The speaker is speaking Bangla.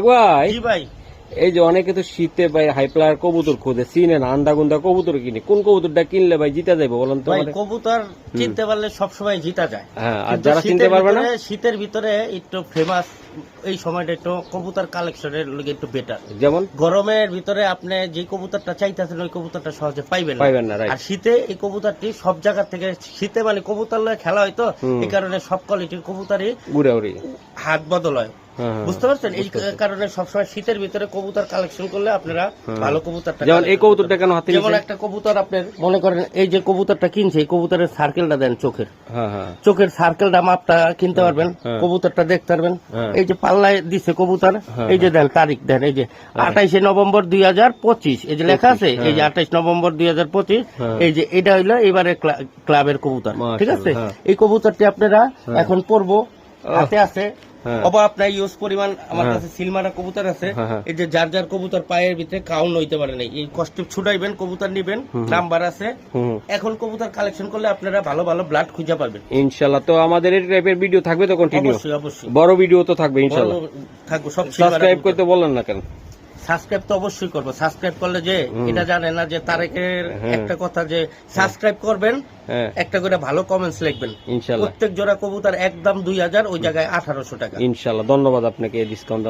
ভাই জি ভাই। এই যে অনেকে তো শীতে ভাই হাইপ্লার কবুতর খোঁজে চিনে না আন্দা গুন্দা কবুতর কিনে। কোন কবুতরটা কিনলে ভাই জিতা যাবে বলেন তো ভাই কবুতর চিনতে পারলে সবসময় জিতা যায়। হ্যাঁ আর যারা চিনতে পারবে না? শীতের ভিতরে একটু ফেমাস এই সময়টা একটু কবুতর কালেকশনের লোক একটু বেটার যেমন? গরমের ভিতরে আপনি যে কবুতরটা চাইতেছেন ওই কবুতরটা সহজে পাইবেন পাইবেন না আর শীতে এই কবুতরটি সব জায়গা থেকে শীতে মানে কবুতর লয়ে খেলা হয় তো এই কারণে সব কোয়ালিটির কবুতরই ঘুরে উড়ি হাত বদল হয়। হ্যাঁ, হ্যাঁ। বুঝতে পারছেন? এই কারণে সবসময় শীতের ভিতরে কবুতর কালেকশন করলে আপনারা ভালো কবুতরটা যেমন এই কবুতরটা কেন হাতে যেমন একটা কবুতর আপনার মনে করেন এই যে কবুতরটা কিনছে এই কবুতরের সার্কেলটা দেন চোখের। হ্যাঁ হ্যাঁ। চোখের সার্কেলটা মাপটা কিনতে পারবেন হ্যাঁ। কবুতরটা দেখতে পারবেন। হ্যাঁ। এই যে পাল্লায় দিছে কবুতর হ্যাঁ, এই যে দেন তারিখ দেন এই যে আঠাইশে নভেম্বর দুই হাজার পঁচিশ এই যে লেখা আছে এই যে আঠাইশ নভেম্বর দুই হাজার পঁচিশ হ্যাঁ। এই যে এটা হইল এবারে ক্লাবের কবুতর ঠিক আছে? হ্যাঁ। এই কবুতরটি আপনারা এখন পরবো হাতে আছে। হ্যাঁ। আপনার ইউজ পরিমাণ আমার হ্যাঁ। কাছে সিলমারা কবুতর আছে। হ্যাঁ। এই যে যার যার কবুতর পায়ের ভিতরে কাউন্ট হইতে পারে নাই। এই কষ্ট ছুটাইবেন কবুতর নিবেন নাম্বার আছে। এখন কবুতর কালেকশন করলে আপনারা ভালো ভালো ব্লাড খুঁজে পাবেন। ইনশাল্লাহ তো আমাদের এই টাইপের ভিডিও থাকবে তো কন্টিনিউ অবশ্যই অবশ্যই। বড় ভিডিও তো থাকবে ইনশাল্লাহ থাকবে সব সাবস্ক্রাইব করতে বললেন না কেন? সাবস্ক্রাইব তো অবশ্যই করব। সাবস্ক্রাইব করলে যে এটা জানে না যে তারেকের হ্যাঁ। একটা কথা যে সাবস্ক্রাইব করবেন হ্যাঁ। একটা করে ভালো কমেন্টস লিখবেন। ইনশাআল্লাহ প্রত্যেক জোড়া কবুতর একদম দুই হাজার ওই জায়গায় আঠারোশো টাকা। ইনশাআল্লাহ ধন্যবাদ আপনাকে ডিসকাউন্ট